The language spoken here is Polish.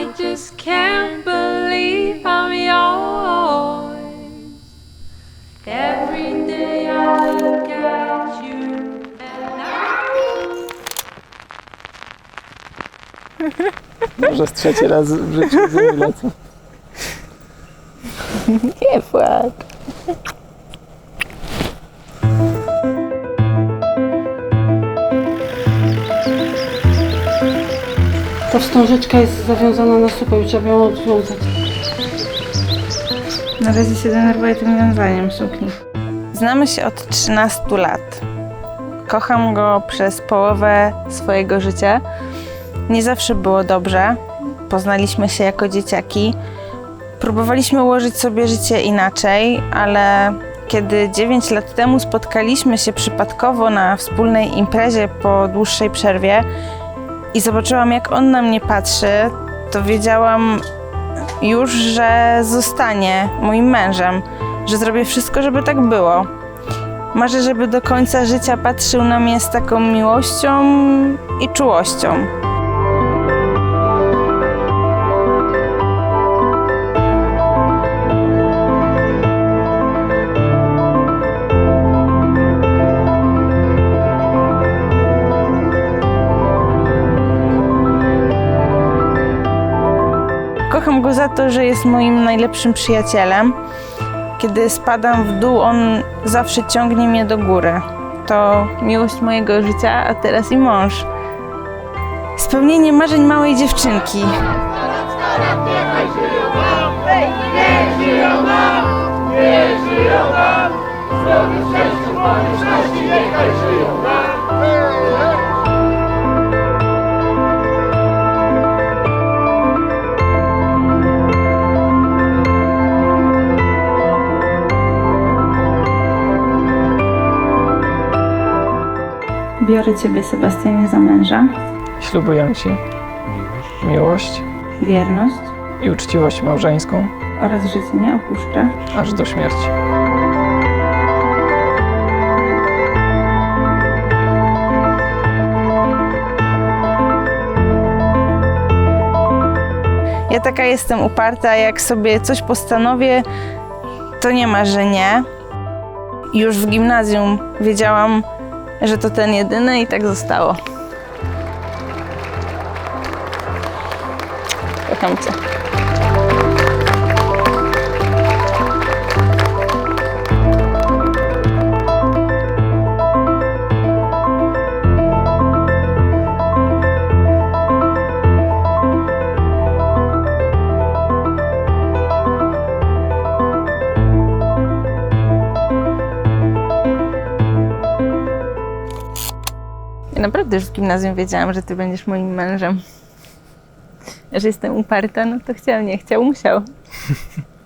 I just can't believe I'm yours. Every day I look at you and I. Może z trzeci raz w życiu z lecę. Nie płacz. Ta wstążeczka jest zawiązana na supę trzeba ją odwiązać. Na razie się denerwuję tym wiązaniem sukni. Znamy się od 13 lat. Kocham go przez połowę swojego życia. Nie zawsze było dobrze. Poznaliśmy się jako dzieciaki. Próbowaliśmy ułożyć sobie życie inaczej, ale kiedy 9 lat temu spotkaliśmy się przypadkowo na wspólnej imprezie po dłuższej przerwie i zobaczyłam, jak on na mnie patrzy, to wiedziałam, już, że zostanie moim mężem, że zrobię wszystko, żeby tak było. Marzę, żeby do końca życia patrzył na mnie z taką miłością i czułością. Kocham go za to, że jest moim najlepszym przyjacielem. Kiedy spadam w dół, on zawsze ciągnie mnie do góry. To miłość mojego życia, a teraz i mąż. Spełnienie marzeń małej dziewczynki. Biorę Ciebie, Sebastianie, za męża. Ślubuję Ci miłość Wierność i uczciwość małżeńską oraz że Cię nie opuszczę. aż do śmierci. Ja taka jestem uparta, jak sobie coś postanowię, to nie ma, że nie. Już w gimnazjum wiedziałam, że to ten jedyny i tak zostało. Kocham cię. Naprawdę już w gimnazjum wiedziałam, że ty będziesz moim mężem. Że jestem uparta, no to chciał, nie chciał, musiał.